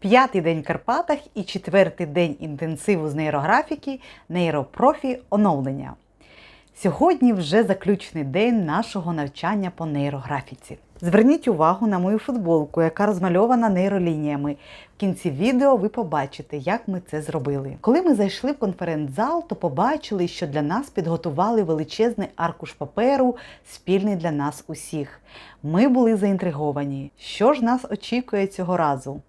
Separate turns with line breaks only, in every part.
П'ятий день в Карпатах і четвертий день інтенсиву з нейрографіки нейропрофі оновлення. Сьогодні вже заключний день нашого навчання по нейрографіці. Зверніть увагу на мою футболку, яка розмальована нейролініями. В кінці відео ви побачите, як ми це зробили. Коли ми зайшли в конференц-зал, то побачили, що для нас підготували величезний аркуш паперу, спільний для нас усіх. Ми були заінтриговані, що ж нас очікує цього разу.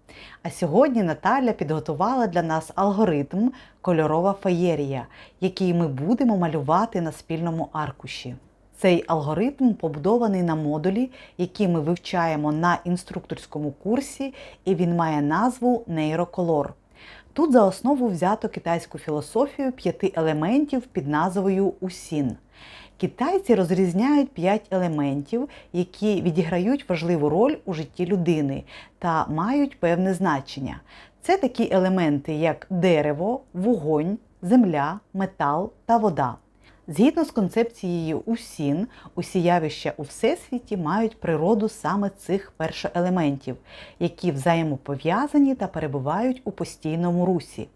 А сьогодні Наталя підготувала для нас алгоритм кольорова феєрія, який ми будемо малювати на спільному аркуші. Цей алгоритм побудований на модулі, який ми вивчаємо на інструкторському курсі, і він має назву нейроколор. Тут за основу взято китайську філософію п'яти елементів під назвою Усін. Китайці розрізняють п'ять елементів, які відіграють важливу роль у житті людини та мають певне значення. Це такі елементи, як дерево, вогонь, земля, метал та вода. Згідно з концепцією усін, усі явища у всесвіті мають природу саме цих першоелементів, які взаємопов'язані та перебувають у постійному русі.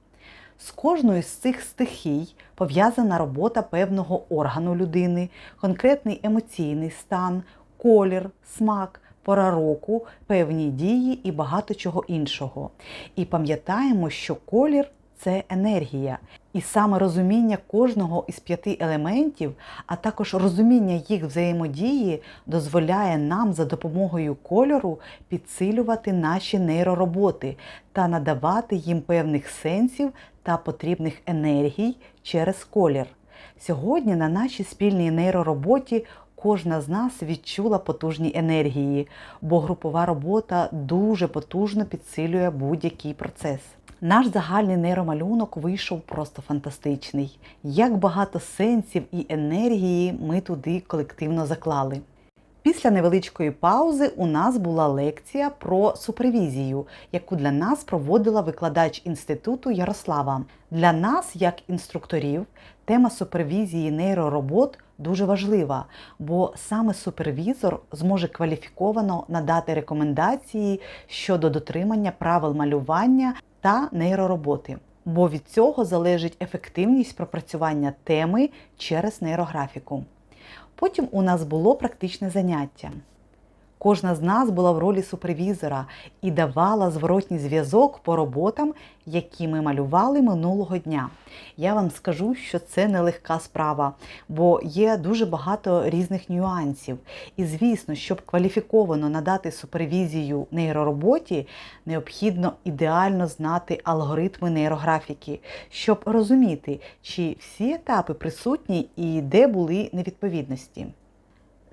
З кожною з цих стихій пов'язана робота певного органу людини, конкретний емоційний стан, колір, смак, пора року, певні дії і багато чого іншого. І пам'ятаємо, що колір це енергія. І саме розуміння кожного із п'яти елементів, а також розуміння їх взаємодії дозволяє нам за допомогою кольору підсилювати наші нейророботи та надавати їм певних сенсів та потрібних енергій через колір. Сьогодні на нашій спільній нейророботі кожна з нас відчула потужні енергії, бо групова робота дуже потужно підсилює будь-який процес. Наш загальний нейромалюнок вийшов просто фантастичний. Як багато сенсів і енергії ми туди колективно заклали. Після невеличкої паузи у нас була лекція про супервізію, яку для нас проводила викладач інституту Ярослава. Для нас, як інструкторів, тема супервізії нейроробот дуже важлива, бо саме супервізор зможе кваліфіковано надати рекомендації щодо дотримання правил малювання та нейророботи. Бо від цього залежить ефективність пропрацювання теми через нейрографіку. Потім у нас було практичне заняття. Кожна з нас була в ролі супервізора і давала зворотній зв'язок по роботам, які ми малювали минулого дня. Я вам скажу, що це нелегка справа, бо є дуже багато різних нюансів. І звісно, щоб кваліфіковано надати супервізію нейророботі, необхідно ідеально знати алгоритми нейрографіки, щоб розуміти, чи всі етапи присутні і де були невідповідності.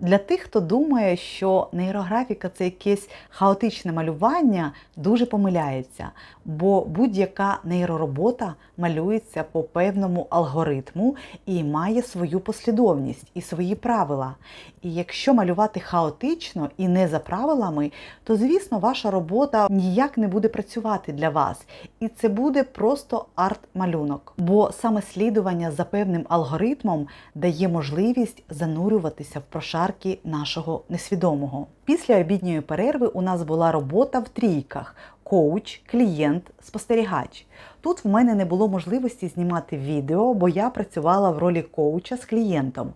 Для тих, хто думає, що нейрографіка це якесь хаотичне малювання, дуже помиляється, бо будь-яка нейроробота малюється по певному алгоритму і має свою послідовність і свої правила. І якщо малювати хаотично і не за правилами, то звісно ваша робота ніяк не буде працювати для вас. І це буде просто арт-малюнок. Бо саме слідування за певним алгоритмом дає можливість занурюватися в прошарки нашого несвідомого. Після обідньої перерви у нас була робота в трійках: коуч, клієнт, спостерігач. Тут в мене не було можливості знімати відео, бо я працювала в ролі коуча з клієнтом.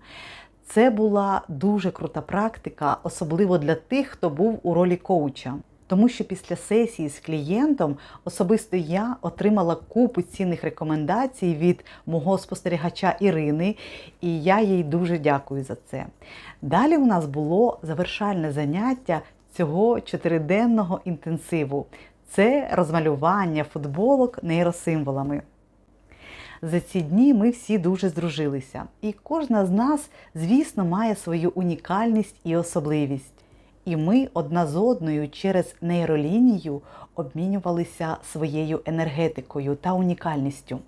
Це була дуже крута практика, особливо для тих, хто був у ролі коуча. Тому що після сесії з клієнтом особисто я отримала купу цінних рекомендацій від мого спостерігача Ірини, і я їй дуже дякую за це. Далі у нас було завершальне заняття цього чотириденного інтенсиву. Це розмалювання футболок нейросимволами. За ці дні ми всі дуже здружилися, і кожна з нас, звісно, має свою унікальність і особливість. І ми одна з одною через нейролінію обмінювалися своєю енергетикою та унікальністю.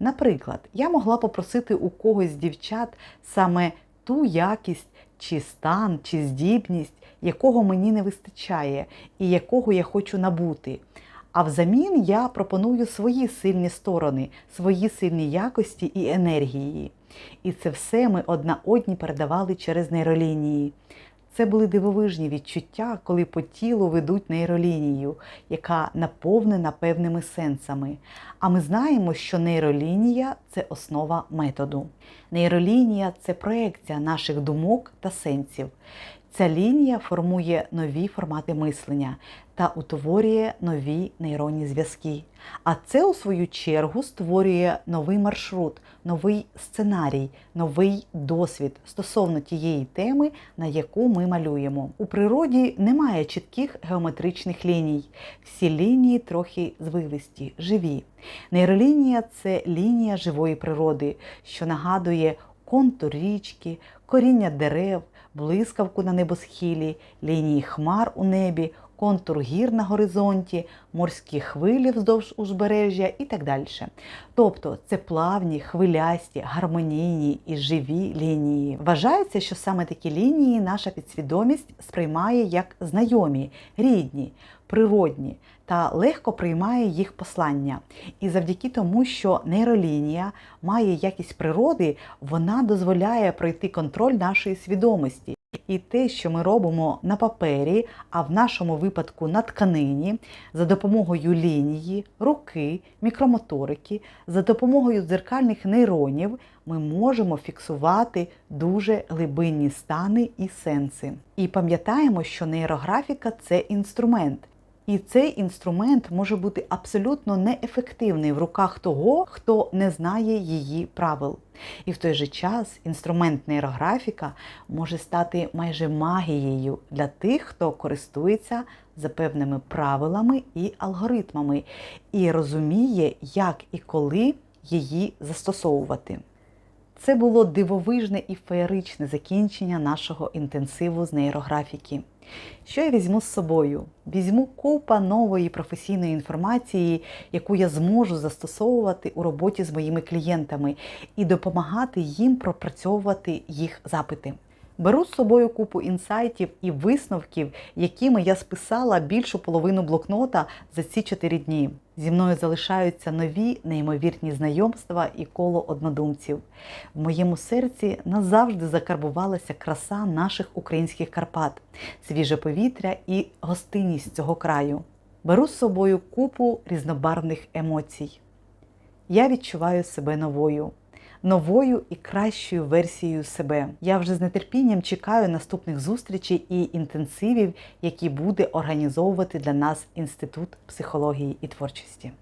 Наприклад, я могла попросити у когось з дівчат саме ту якість, чи стан, чи здібність, якого мені не вистачає, і якого я хочу набути. А взамін я пропоную свої сильні сторони, свої сильні якості і енергії. І це все ми одна одні передавали через нейролінії. Це були дивовижні відчуття, коли по тілу ведуть нейролінію, яка наповнена певними сенсами. А ми знаємо, що нейролінія це основа методу. Нейролінія це проекція наших думок та сенсів. Ця лінія формує нові формати мислення та утворює нові нейронні зв'язки. А це, у свою чергу, створює новий маршрут, новий сценарій, новий досвід стосовно тієї теми, на яку ми малюємо. У природі немає чітких геометричних ліній. Всі лінії трохи звивисті, живі. Нейролінія це лінія живої природи, що нагадує контур річки, коріння дерев, блискавку на небосхилі, лінії хмар у небі, контур гір на горизонті, морські хвилі вздовж узбережжя і так далі. Тобто це плавні, хвилясті, гармонійні і живі лінії. Вважається, що саме такі лінії наша підсвідомість сприймає як знайомі, рідні, природні та легко приймає їх послання. І завдяки тому, що нейролінія має якість природи, вона дозволяє пройти контроль нашої свідомості. І те, що ми робимо на папері, а в нашому випадку на тканині, за допомогою лінії, руки, мікромоторики, за допомогою дзеркальних нейронів, ми можемо фіксувати дуже глибинні стани і сенси. І пам'ятаємо, що нейрографіка це інструмент. І цей інструмент може бути абсолютно неефективний в руках того, хто не знає її правил. І в той же час інструмент нейрографіка може стати майже магією для тих, хто користується за певними правилами і алгоритмами, і розуміє, як і коли її застосовувати. Це було дивовижне і феєричне закінчення нашого інтенсиву з нейрографіки. Що я візьму з собою? Візьму купа нової професійної інформації, яку я зможу застосовувати у роботі з моїми клієнтами і допомагати їм пропрацьовувати їх запити. Беру з собою купу інсайтів і висновків, якими я списала більшу половину блокнота за ці чотири дні. Зі мною залишаються нові неймовірні знайомства і коло однодумців. В моєму серці назавжди закарбувалася краса наших українських Карпат, свіже повітря і гостинність цього краю. Беру з собою купу різнобарвних емоцій. Я відчуваю себе новою новою і кращою версією себе. Я вже з нетерпінням чекаю наступних зустрічей і інтенсивів, які буде організовувати для нас інститут психології і творчості.